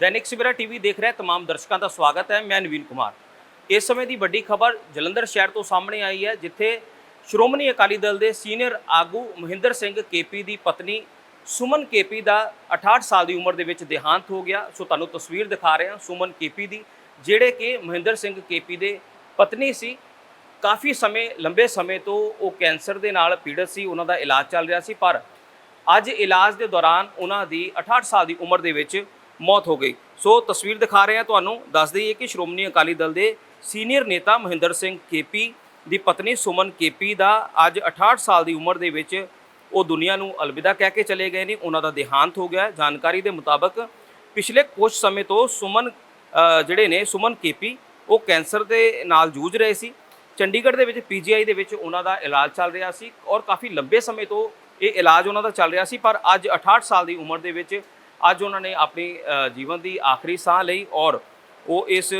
Dainik Savera TV ਦੇਖ ਰਹੇ तमाम ਦਰਸ਼ਕਾਂ ਦਾ ਸਵਾਗਤ ਹੈ ਮੈਂ ਨਵੀਨ ਕੁਮਾਰ ਇਸ ਸਮੇਂ ਦੀ ਵੱਡੀ ਖਬਰ ਜਲੰਧਰ ਸ਼ਹਿਰ ਤੋਂ ਸਾਹਮਣੇ ਆਈ ਹੈ ਜਿੱਥੇ ਸ਼੍ਰੋਮਣੀ ਅਕਾਲੀ ਦਲ ਦੇ ਸੀਨੀਅਰ ਆਗੂ ਮਹਿੰਦਰ ਸਿੰਘ ਕੇਪੀ ਦੀ ਪਤਨੀ ਸੁਮਨ ਕੇਪੀ ਦਾ 68 ਸਾਲ ਦੀ ਉਮਰ ਦੇ ਵਿੱਚ ਦੇਹਾਂਤ ਹੋ ਗਿਆ ਸੋ ਤੁਹਾਨੂੰ ਤਸਵੀਰ ਦਿਖਾ ਰਹੇ ਹਾਂ ਸੁਮਨ ਕੇਪੀ ਦੀ ਜਿਹੜੇ ਕਿ ਮਹਿੰਦਰ ਸਿੰਘ ਕੇਪੀ ਦੇ ਪਤਨੀ ਸੀ ਕਾਫੀ ਸਮੇਂ ਲੰਬੇ ਸਮੇਂ ਤੋਂ ਉਹ ਕੈਂਸਰ ਦੇ ਨਾਲ ਪੀੜਤ ਸੀ ਉਹਨਾਂ ਦਾ ਇਲਾਜ ਚੱਲ ਰਿਹਾ ਸੀ ਪਰ ਅੱਜ ਇਲਾਜ ਦੇ ਦੌਰਾਨ ਉਹਨਾਂ ਦੀ 68 ਸਾਲ ਦੀ ਉਮਰ ਦੇ ਵਿੱਚ ਮੌਤ ਹੋ ਗਈ। ਸੋ ਤਸਵੀਰ ਦਿਖਾ ਰਹੇ ਹਾਂ ਤੁਹਾਨੂੰ। ਦੱਸ ਦਈਏ ਕਿ ਸ਼੍ਰੋਮਣੀ ਅਕਾਲੀ ਦਲ ਦੇ ਸੀਨੀਅਰ ਨੇਤਾ ਮਹਿੰਦਰ ਸਿੰਘ ਕੇਪੀ ਦੀ ਪਤਨੀ ਸੁਮਨ ਕੇਪੀ ਦਾ ਅੱਜ 68 ਸਾਲ ਦੀ ਉਮਰ ਦੇ ਵਿੱਚ ਉਹ ਦੁਨੀਆ ਨੂੰ ਅਲਵਿਦਾ ਕਹਿ ਕੇ ਚਲੇ ਗਏ ਨੇ। ਉਹਨਾਂ ਦਾ ਦੇਹਾਂਤ ਹੋ ਗਿਆ। ਜਾਣਕਾਰੀ ਦੇ ਮੁਤਾਬਕ ਪਿਛਲੇ ਕੁਝ ਸਮੇਂ ਤੋਂ ਸੁਮਨ ਜਿਹੜੇ ਨੇ ਸੁਮਨ ਕੇਪੀ, ਉਹ ਕੈਂਸਰ ਦੇ ਨਾਲ ਜੂਝ ਰਹੇ ਸੀ। ਚੰਡੀਗੜ੍ਹ ਦੇ ਵਿੱਚ ਪੀਜੀਆਈ ਦੇ ਵਿੱਚ ਉਹਨਾਂ ਦਾ ਇਲਾਜ ਚੱਲ ਰਿਹਾ ਸੀ ਔਰ ਕਾਫੀ ਲੰਬੇ ਸਮੇਂ ਤੋਂ ਇਹ ਇਲਾਜ ਉਹਨਾਂ ਦਾ ਚੱਲ ਰਿਹਾ ਸੀ। ਪਰ ਅੱਜ 68 ਸਾਲ ਦੀ ਉਮਰ ਦੇ ਵਿੱਚ ਅੱਜ ਉਹਨਾਂ ਨੇ ਆਪਣੀ ਜੀਵਨ ਦੀ ਆਖਰੀ ਸਾਹ ਲਈ ਔਰ ਉਹ ਇਸ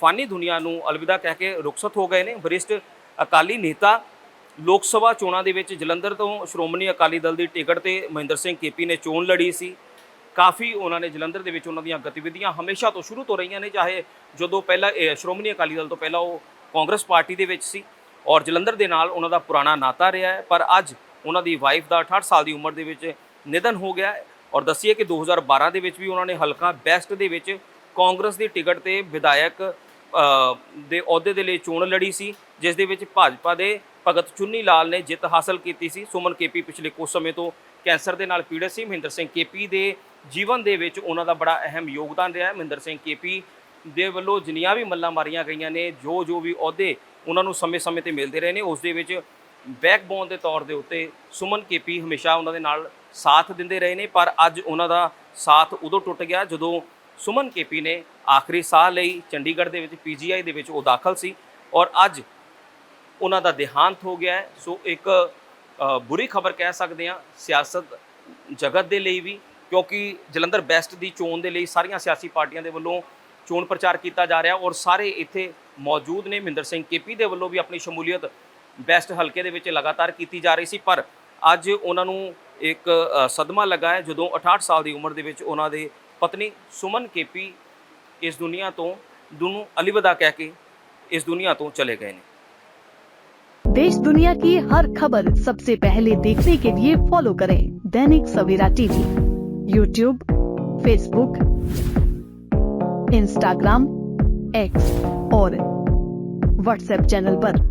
ਫਾਨੀ ਦੁਨੀਆ ਨੂੰ ਅਲਵਿਦਾ ਕਹਿ ਕੇ ਰੁਖਸਤ ਹੋ ਗਏ ਨੇ। ਵਰਿਸ਼ਟ ਅਕਾਲੀ ਨੇਤਾ ਲੋਕ ਸਭਾ ਚੋਣਾਂ ਦੇ ਵਿੱਚ ਜਲੰਧਰ ਤੋਂ ਸ਼੍ਰੋਮਣੀ ਅਕਾਲੀ ਦਲ ਦੀ ਟਿਕਟ ਤੇ ਮਹਿੰਦਰ ਸਿੰਘ ਕੇਪੀ ਨੇ ਚੋਣ ਲੜੀ ਸੀ। ਕਾਫੀ ਉਹਨਾਂ ਨੇ ਜਲੰਧਰ ਦੇ ਵਿੱਚ ਉਹਨਾਂ ਦੀਆਂ ਗਤੀਵਿਧੀਆਂ ਹਮੇਸ਼ਾ ਤੋਂ ਸ਼ੁਰੂ ਤੋਂ ਰਹੀਆਂ ਨੇ, ਚਾਹੇ ਜਦੋਂ ਪਹਿਲਾਂ ਸ਼੍ਰੋਮਣੀ ਅਕਾਲੀ ਦਲ ਤੋਂ ਪਹਿਲਾਂ ਉਹ ਕਾਂਗਰਸ ਪਾਰਟੀ ਦੇ ਵਿੱਚ ਸੀ ਔਰ ਜਲੰਧਰ ਦੇ ਨਾਲ ਉਹਨਾਂ ਦਾ ਪੁਰਾਣਾ ਨਾਤਾ ਰਿਹਾ ਹੈ। ਪਰ ਅੱਜ ਉਹਨਾਂ ਦੀ ਵਾਈਫ ਦਾ 68 ਸਾਲ ਦੀ ਉਮਰ ਦੇ ਵਿੱਚ ਨਿਧਨ ਹੋ ਗਿਆ ਔਰ ਦੱਸੀਏ ਕਿ 2012 ਦੇ ਵਿੱਚ ਵੀ ਉਹਨਾਂ ਨੇ ਹਲਕਾ ਬੈਸਟ ਦੇ ਵਿੱਚ ਕਾਂਗਰਸ ਦੀ ਟਿਕਟ ਤੇ ਵਿਧਾਇਕ ਦੇ ਅਹੁਦੇ ਦੇ ਲਈ ਚੋਣ ਲੜੀ ਸੀ, ਜਿਸ ਦੇ ਵਿੱਚ ਭਾਜਪਾ ਦੇ ਭਗਤ ਚੁੰਨੀ ਲਾਲ ਨੇ ਜਿੱਤ ਹਾਸਲ ਕੀਤੀ ਸੀ। ਸੁਮਨ ਕੇਪੀ ਪਿਛਲੇ ਕੁਝ ਸਮੇਂ ਤੋਂ ਕੈਂਸਰ ਦੇ ਨਾਲ ਪੀੜਤ ਸੀ। ਮਹਿੰਦਰ ਸਿੰਘ ਕੇਪੀ ਦੇ ਜੀਵਨ ਦੇ ਵਿੱਚ ਉਹਨਾਂ ਦਾ ਬੜਾ ਅਹਿਮ ਯੋਗਦਾਨ ਰਿਹਾ ਹੈ। ਮਹਿੰਦਰ ਸਿੰਘ ਕੇਪੀ ਦੇ ਵੱਲੋਂ ਜਿੰਨੀਆਂ ਵੀ ਮੱਲਾਂ ਮਾਰੀਆਂ ਗਈਆਂ ਨੇ, ਜੋ ਜੋ ਵੀ ਅਹੁਦੇ ਉਹਨਾਂ ਨੂੰ ਸਮੇਂ-ਸਮੇਂ ਤੇ ਮਿਲਦੇ ਰਹੇ ਨੇ, ਉਸ ਦੇ ਵਿੱਚ ਬੈਕਬੋਨ ਦੇ ਤੌਰ ਦੇ ਉੱਤੇ ਸੁਮਨ ਕੇਪੀ ਹਮੇਸ਼ਾ ਉਹਨਾਂ ਦੇ ਨਾਲ ਸਾਥ ਦਿੰਦੇ ਰਹੇ ਨੇ, ਪਰ ਅੱਜ ਉਹਨਾਂ ਦਾ ਸਾਥ ਉਦੋਂ ਟੁੱਟ ਗਿਆ ਜਦੋਂ ਸੁਮਨ ਕੇਪੀ ਨੇ ਆਖਰੀ ਸਾਹ ਲਈ ਚੰਡੀਗੜ੍ਹ ਦੇ ਵਿੱਚ ਪੀਜੀਆਈ ਦੇ ਵਿੱਚ ਉਹ ਦਾਖਲ ਸੀ ਔਰ ਅੱਜ ਉਹਨਾਂ ਦਾ ਦੇਹਾਂਤ ਹੋ ਗਿਆ ਹੈ। ਸੋ ਇੱਕ ਬੁਰੀ ਖਬਰ ਕਹਿ ਸਕਦੇ ਹਾਂ, ਸਿਆਸਤ ਜਗਤ ਦੇ ਲਈ ਵੀ, ਕਿਉਂਕਿ ਜਲੰਧਰ ਬੈਸਟ ਦੀ ਚੋਣ ਦੇ ਲਈ ਸਾਰੀਆਂ ਸਿਆਸੀ ਪਾਰਟੀਆਂ ਦੇ ਵੱਲੋਂ ਚੋਣ ਪ੍ਰਚਾਰ ਕੀਤਾ ਜਾ ਰਿਹਾ ਔਰ ਸਾਰੇ ਇੱਥੇ ਮੌਜੂਦ ਨੇ, ਮਹਿੰਦਰ ਸਿੰਘ ਕੇਪੀ ਦੇ ਵੱਲੋਂ ਵੀ ਆਪਣੀ ਸ਼ਮੂਲੀਅਤ ਬੈਸਟ ਹਲਕੇ ਦੇ ਵਿੱਚ ਲਗਾਤਾਰ ਕੀਤੀ ਜਾ ਰਹੀ ਸੀ, ਪਰ ਅੱਜ ਉਹਨਾਂ ਨੂੰ ਇੱਕ ਅ, ਸਦਮਾ ਲੱਗਾ ਹੈ ਜਦੋਂ 68 ਸਾਲ ਦੀ ਉਮਰ ਦੇ ਵਿੱਚ ਉਹਨਾਂ ਦੇ ਪਤਨੀ ਸੁਮਨ ਕੇਪੀ ਇਸ ਦੁਨੀਆ ਤੋਂ ਦੁਨੂੰ ਅਲੀਵਿਦਾ ਕਹਿ ਕੇ ਇਸ ਦੁਨੀਆ ਤੋਂ ਚਲੇ ਗਏ ਨੇ देश दुनिया की हर खबर सबसे पहले देखने के लिए फॉलो करें Dainik Savera TV YouTube Facebook Instagram X और व्हाट्सएप चैनल पर।